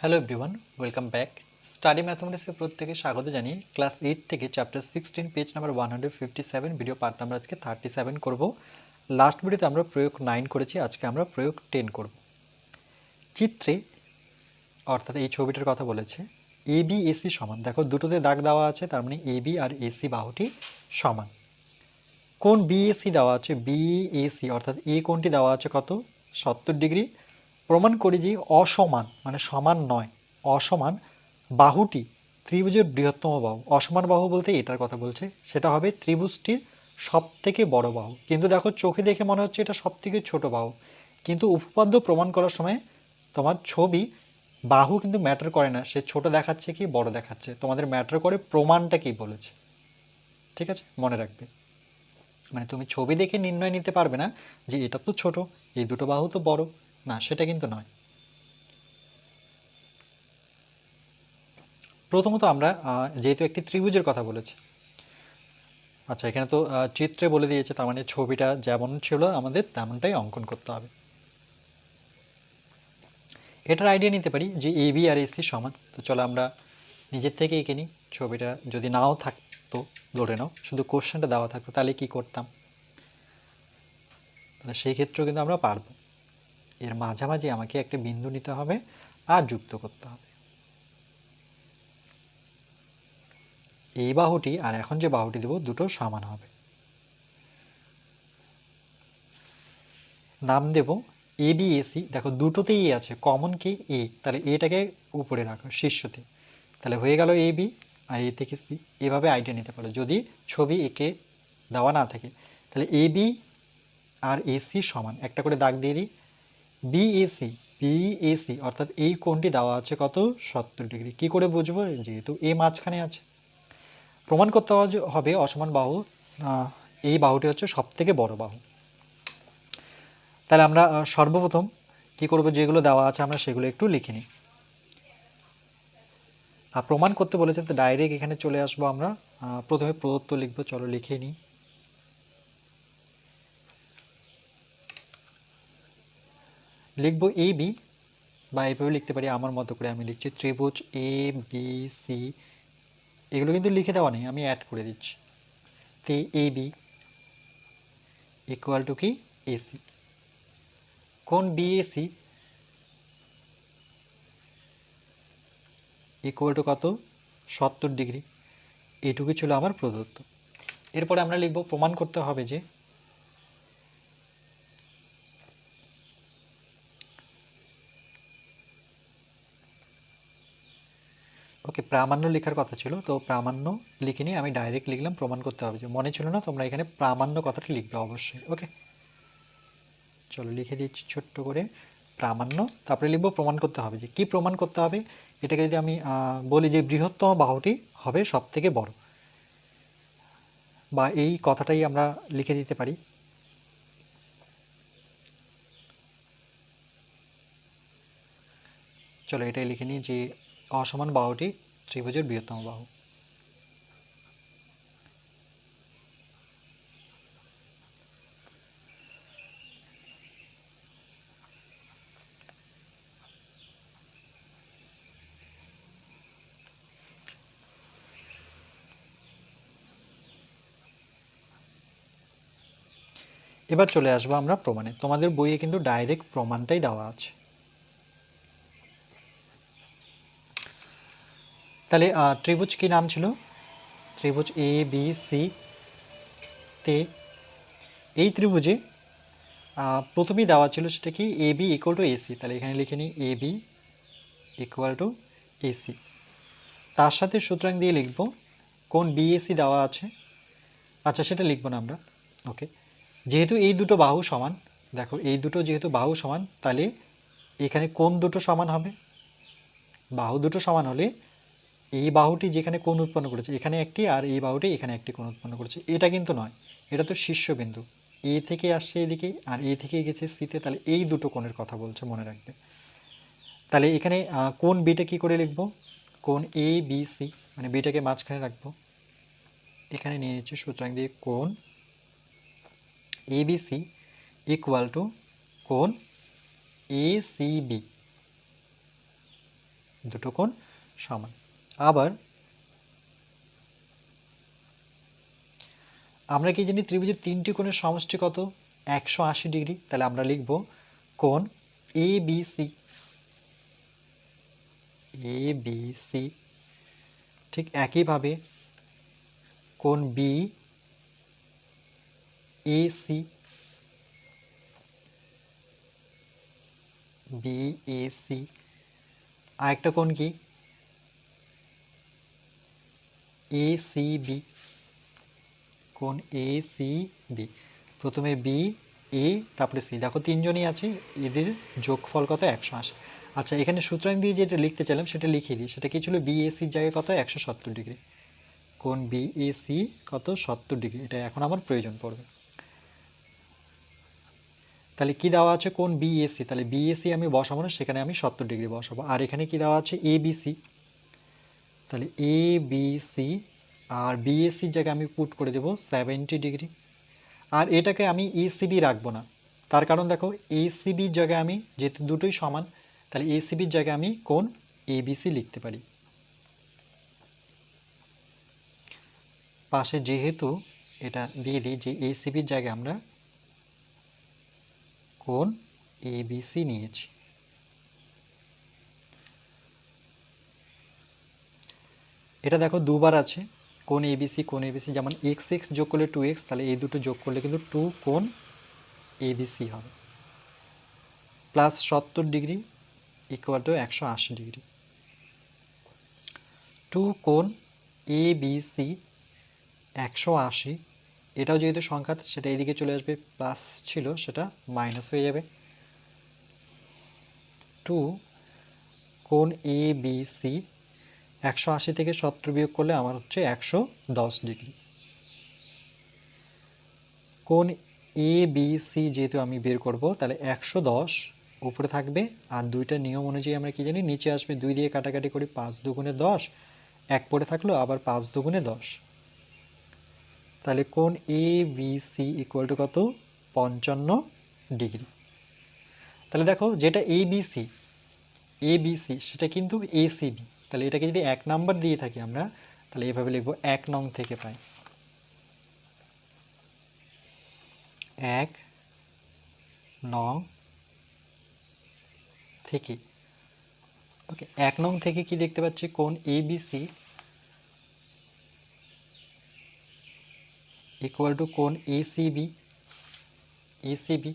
Hello everyone welcome back study ম্যাথমেটিক্সের প্রত্যেকে স্বাগত জানিয়ে ক্লাস এইট থেকে chapter sixteen page number one hundred fifty seven video part number আজকে thirty seven করব। Last ভিডিওতে আমরা প্রয়োগ নাইন করেছি, আজকে আমরা প্রয়োগ টেন করব। চিত্রে, অর্থাৎ এই ছবিটার কথা বলেছে এ বি এসি সমান। দেখো, দুটোতে দাগ দেওয়া আছে, তার মানে এ বি আর এসি বাহুটি সমান। কোন বিএসি দেওয়া আছে বিএসি অর্থাৎ এ কোণটি দেওয়া আছে কত? সত্তর ডিগ্রি। প্রমাণ করি যে অসমান মানে সমান নয়। অসমান বাহুটি ত্রিভুজের বৃহত্তম বাহু। অসমান বাহু বলতে এটার কথা বলছে, সেটা হবে ত্রিভুজটির সব থেকে বড় বাহু। কিন্তু দেখো চোখে দেখে মনে হচ্ছে এটা সব থেকে ছোট বাহু। কিন্তু উপপাদ্য প্রমাণ করার সময় তোমার ছবি বাহু কিন্তু ম্যাটার করে না, সে ছোট দেখাচ্ছে কি বড় দেখাচ্ছে। তোমাদের ম্যাটার করে প্রমাণটা কি বলেছে। ঠিক আছে? মনে রাখবে। মানে তুমি ছবি দেখে নির্ণয় নিতে পারবে না যে এটা তো ছোট, এই দুটো বাহু তো বড়। না, সেটা কিন্তু নয়। প্রথমত আমরা যেহেতু একটি ত্রিভুজের কথা বলেছি আচ্ছা এখানে তো চিত্রে বলে দিয়েছে, তার মানে ছবিটা যেমন ছিল, আমাদের তেমনটাই অঙ্কন করতে হবে। এটার আইডিয়া নিতে পারি যে এ বি আর এসি সমান। তো চলো আমরা নিজের থেকে এঁকে নিই। ছবিটা যদি নাও থাকতো, ধরে নাও, শুধু কোশ্চেনটা দেওয়া থাকতো, তাহলে কি করতাম? তাহলে সেই ক্ষেত্রেও কিন্তু আমরা পারব। এর মাঝামাঝি আমাকে একটা বিন্দু নিতে হবে আর যুক্ত করতে হবে। এই বাহুটি আর এখন যে বাহুটি দেবো, দুটো সমান হবে। নাম দেব এ বি এসি দেখো দুটোতেই আছে কমন কি? এ তাহলে এটাকে উপরে রাখো, শীর্ষতে। তাহলে হয়ে গেল এ বি আর এ থেকে সি এভাবে আইডিয়া নিতে পারো। যদি ছবি একে দেওয়া না থাকে, তাহলে এ বি আর এসি সমান। একটা করে দাগ দিয়ে দিই বিএসি বিএসি অর্থাৎ এই কোণটি দেওয়া আছে কত? সত্তর ডিগ্রি। কি করে বুঝব? যেহেতু এ মাঝখানে আছে। প্রমাণ করতে হবে- হবে অসমান বাহু। এই বাহুটি হচ্ছে সব থেকে বড় বাহু। তাহলে আমরা সর্বপ্রথম কি করব? যেগুলো দেওয়া আছে আমরা সেগুলো একটু লিখে নিই। আর প্রমাণ করতে বলেছেন, তো ডাইরেক্ট এখানে চলে আসব আমরা। প্রথমে প্রদত্ত লিখব, চলো লিখে নিই। লিখব এ বি বা এইভাবে লিখতে পারি আমার মতো করে আমি লিখছি ত্রিভুজ এ বি সি এগুলো কিন্তু লিখে দেওয়া নেই, আমি অ্যাড করে দিচ্ছি। তে এ বি ইকুয়াল টু কি? এসি কোন বিএসি ইকুয়াল টু কত? সত্তর ডিগ্রি। এইটুকু ছিল আমার প্রদত্ত। এরপরে আমরা লিখব, প্রমাণ করতে হবে যে প্রামাণ্য লেখার কথা ছিল, তো প্রামাণ্য লিখে নিয়ে আমি ডাইরেক্ট লিখলাম, প্রমাণ করতে হবে যে মনে ছিল না, তোমরা এখানে প্রামাণ্য কথাটা লিখবে অবশ্যই ওকে চলো লিখে দিচ্ছি ছোট্ট করে প্রামাণ্য, তারপরে লিখব প্রমাণ করতে হবে যে কি প্রমাণ করতে হবে, এটাকে যদি আমি বলি যে বৃহত্তম বাহুটি হবে সব থেকে বড়, বা এই কথাটাই আমরা লিখে দিতে পারি। চলো এটাই লিখে নিই যে অসমান বাহুটি ত্রিভুজের বৃহত্তম বাহু। এবার চলে আসব আমরা প্রমাণে। তোমাদের বইয়ে কিন্তু ডাইরেক্ট প্রমাণটাই দেওয়া আছে। তাহলে ত্রিভুজ কি নাম ছিল? ত্রিভুজ এ বি সি তে এই ত্রিভুজে প্রথমেই দেওয়া ছিল সেটা কি? A B equal to AC তাহলে এখানে লিখে নিই A B equal to AC তার সাথে সুতরাং দিয়ে লিখব, কোন বিএসি দেওয়া আছে? আচ্ছা সেটা লিখব না আমরা। ওকে। যেহেতু এই দুটো বাহু সমান, দেখো, এই দুটো যেহেতু বাহু সমান, তাহলে এখানে কোন দুটো সমান হবে? বাহু দুটো সমান হলে এই বাহুটি যেখানে কোণ উৎপন্ন করেছে, এখানে একটি, আর এই বাহুটি এখানে একটি কোণ উৎপন্ন করেছে। এটা কিন্তু নয়, এটা তো শীর্ষবিন্দু। এ থেকে আসছে এদিকে, আর এ থেকে গেছে সিতে তাহলে এই দুটো কোণের কথা বলছে মনে রাখবে। তাহলে এখানে কোন বিটা কি করে লিখব? কোন এ বি সি মানে বিটাকে মাঝখানে রাখব। এখানে নিয়ে নিচ্ছি, সুতরাং দিয়ে কোন A B C equal to কোন এ সি বি দুটো কোণ সমান। আবার আমরা কি জানি ত্রিভুজের তিনটি কোণের সমষ্টি কত? একশো আশি ডিগ্রি। তাহলে আমরা লিখব কোণ A B C. A B C. ঠিক একইভাবে কোণ B, A C. B, A C. আরেকটা কোণ কি? এ সি বি কোণ এ সি বি প্রথমে বি এ তারপরে সি দেখো, তিনজনই আছে, এদের যোগফল কত? একশো আশি। আচ্ছা এখানে সুতরাং দিয়ে যেটা লিখতে চাইলাম, সেটা লিখিয়ে দিই। সেটা কি ছিল? বি এ সির জায়গায় কত? একশো সত্তর ডিগ্রি। কোণ বি এ সি কত? সত্তর ডিগ্রি। এটা এখন আমার প্রয়োজন পড়বে। তাহলে কি দেওয়া আছে? কোন বিএসসি তাহলে বিএসসি আমি বসাবো না, সেখানে আমি সত্তর ডিগ্রি বসাবো। আর এখানে কি দেওয়া আছে? এ বিসি তাহলে এ বিসি আর বিএসসির জায়গায় আমি পুট করে দেবো সেভেন্টি ডিগ্রি আর এটাকে আমি এসিবি রাখব না। তার কারণ দেখো এসিবির জায়গায় আমি যেহেতু দুটোই সমান, তাহলে এসিবির জায়গায় আমি কোন এবিসি লিখতে পারি। পাশে যেহেতু এটা দিয়ে দিই যে এসিবির জায়গায় আমরা কোণ এবিসি নিয়েছি। এটা দেখো দুবার আছে। কোণ এবিসি কোণ এবিসি যেমন এক্স এক্স যোগ করলে টু এক্স তাহলে এই দুটো যোগ করলে কিন্তু টু কোণ এবিসি হবে। প্লাস সত্তর ডিগ্রি ইকুয়াল টু একশো আশি ডিগ্রি টু কোন এ বি সি একশো আশি, এটাও যেহেতু সংখ্যা, সেটা এদিকে চলে আসবে প্লাস ছিল, সেটা মাইনাস হয়ে যাবে। টু কোন এ বি সি একশো আশি থেকে সত্তর বিয়োগ করলে আমার হচ্ছে একশো দশ ডিগ্রি। কোন এ বি সি যেহেতু আমি বের করব, তাহলে একশো দশ উপরে থাকবে আর দুইটা নিয়ম অনুযায়ী আমরা কি জানি, নিচে আসবে দুই দিয়ে কাটাকাটি করি পাঁচ দুগুণে দশ, এক পড়ে থাকল আবার পাঁচ দুগুণে দশ। তাহলে কোন A B C equal to কত? পঞ্চান্ন ডিগ্রি। তাহলে দেখো যেটা A B C A B C সেটা কিন্তু এ সি বি তাহলে এটাকে যদি এক নাম্বার দিয়ে থাকি আমরা, তাহলে এভাবে লিখব এক নং থেকে পাই। এক নং থেকে। ওকে, এক নং থেকে কি দেখতে পাচ্ছি? কোন A B C equal to কোন এসিবি এসিবি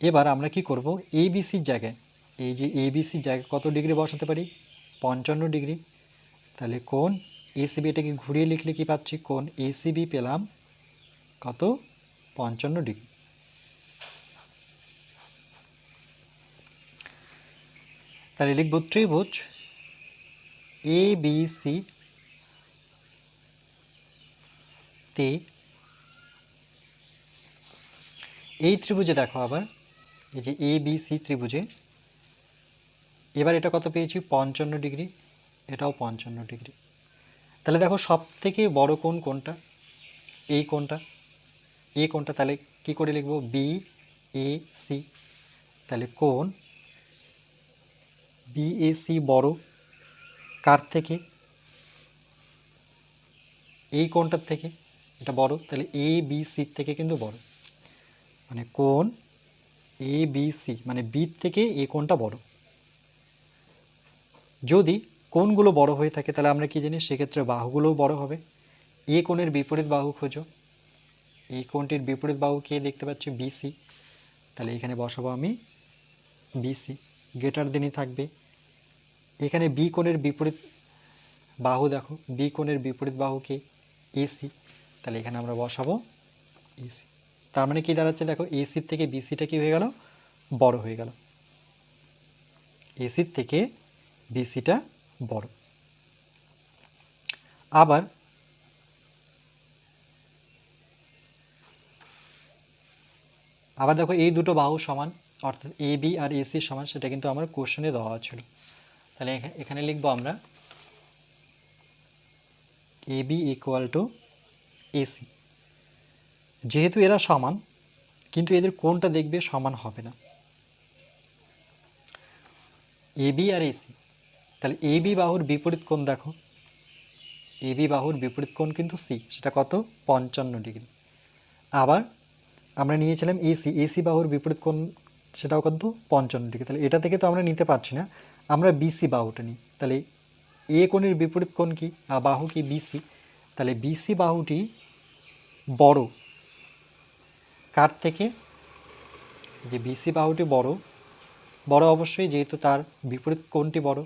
এবার আমরা কি করব? এবিসির জায়গায়, এই যে এবিসির জায়গায় কত ডিগ্রি বসাতে পারি? পঞ্চান্ন ডিগ্রি। তাহলে কোন এসিবি এটাকে ঘুরিয়ে লিখলে কি পাচ্ছি? কোন এসিবি পেলাম কত? পঞ্চান্ন ডিগ্রি। তাহলে লিখব ত্রিভুজ এ বি সি তে এই ত্রিভুজে দেখো আবার, এই যে এ বি সি ত্রিভুজে এবার এটা কত পেয়েছি? পঞ্চান্ন ডিগ্রি। এটাও পঞ্চান্ন ডিগ্রি। তাহলে দেখো সব থেকে বড় কোণ কোনটা এই কোণটা। এই কোণটা তাহলে কি করে লিখব? বি এ সি তাহলে কোণ? বি এ সি বড়। কার থেকে? এই কোণটার থেকে। এটা বড়। তাহলে এ বি সি থেকে কিন্তু বড়। মানে কোণ এ বি সি মানে বি থেকে এ কোণটা বড়। যদি কোনগুলো বড় হয়ে থাকে, তাহলে আমরা কি জানি সেক্ষেত্রে বাহুগুলোও বড় হবে। এ কোণের বিপরীত বাহু খোঁজো। এই কোণটির বিপরীত বাহু কে দেখতে পাচ্ছি? বিসি তাহলে এখানে বসাবো আমি বিসি গেটার দিনই থাকবে। এখানে বি কোণের বিপরীত বাহু দেখো। বি কোণের বিপরীত বাহুকে এসি তাহলে এখানে আমরা বসাবো এসি তার মানে কি দাঁড়াচ্ছে? দেখো এসির থেকে বিসিটা কি হয়ে গেল? বড় হয়ে গেল। এসির থেকে বিসিটা বড়। আবার আবার দেখো এই দুটো বাহু সমান, অর্থাৎ এ, বি আর এসি সমান, সেটা কিন্তু আমার কোশ্চেনে দেওয়া ছিল তাহলে এখা- এখানে লিখব আমরা, A, B equal to AC যেহেতু এরা সমান, কিন্তু এদের কোনটা দেখবে সমান হবে না। এ, বি আর এসি তাহলে এ বি বাহুর বিপরীত কোণ দেখো। এ বি বাহুর বিপরীত কোণ কিন্তু সি, সেটা কত? পঞ্চান্ন ডিগ্রি। আবার আমরা নিয়েছিলাম এসি এসি বাহুর বিপরীত কোণ, সেটাও কিন্তু পঞ্চান্ন ডিগ্রি। তাহলে এটা থেকে তো আমরা নিতে পারছি না। আমরা বিসি বাহুটা নিই। তাহলে এ কোণের বিপরীত কোণ কি? বাহু কি বিসি তাহলে বিসি বাহুটি বড়। কার থেকে? যে বিসি বাহুটি বড়। বড় অবশ্যই, যেহেতু তার বিপরীত কোণটি বড়।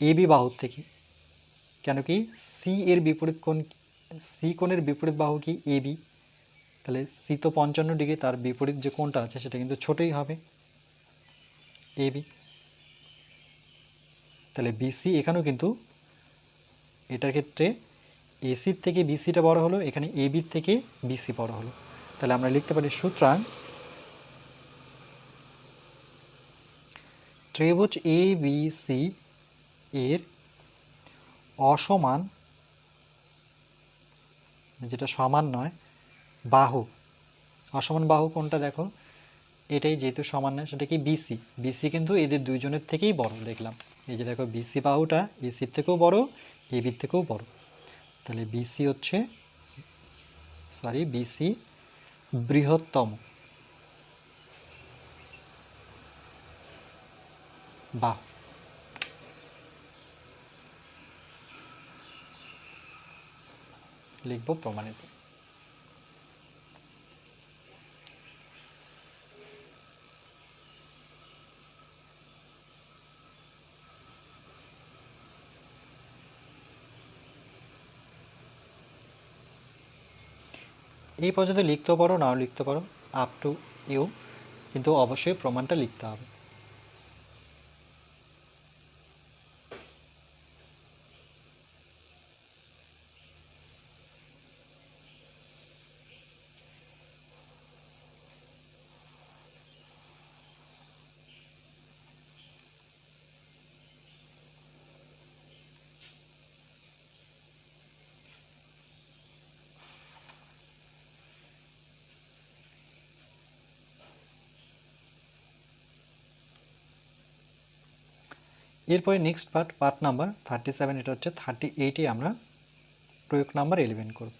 এ বি বাহুর থেকে। কেন কি? সি এর বিপরীত কোণ সি কোণের বিপরীত বাহু কি এ বি? তাহলে সি তো পঞ্চান্ন ডিগ্রি, তার বিপরীত যে কোণটা আছে সেটা কিন্তু ছোটই হবে। A B. তাহলে বিসি এখানেও কিন্তু এটার ক্ষেত্রে এসির থেকে বিসিটা বড় হলো, এখানে এ বির থেকে বিসি বড় হলো। তাহলে আমরা লিখতে পারি সুতরাং ত্রিভুজ এ বি সি এর অসমান, যেটা সমান নয়, বাহু। অসমান বাহু কোনটা দেখো? এটাই যেহেতু সমান নয়, সেটা কি বিসি বিসি কিন্তু এদের দুইজনের থেকেই বড়, দেখলাম। এই যে দেখো বিসি বাহুটা এসির থেকেও বড় এবির থেকেও বড়। তাহলে বিসি হচ্ছে সরি বিসি বৃহত্তম বাহু। লিখব প্রমাণিত। এই পর্যন্ত লিখতেও পারো, নাও লিখতে পারো আপ টু ইউ কিন্তু অবশ্যই প্রমাণটা লিখতে হবে। এরপরে next part part number thirty seven এটা হচ্ছে থার্টি এইটে আমরা প্রয়োগ নাম্বার ইলেভেন করব।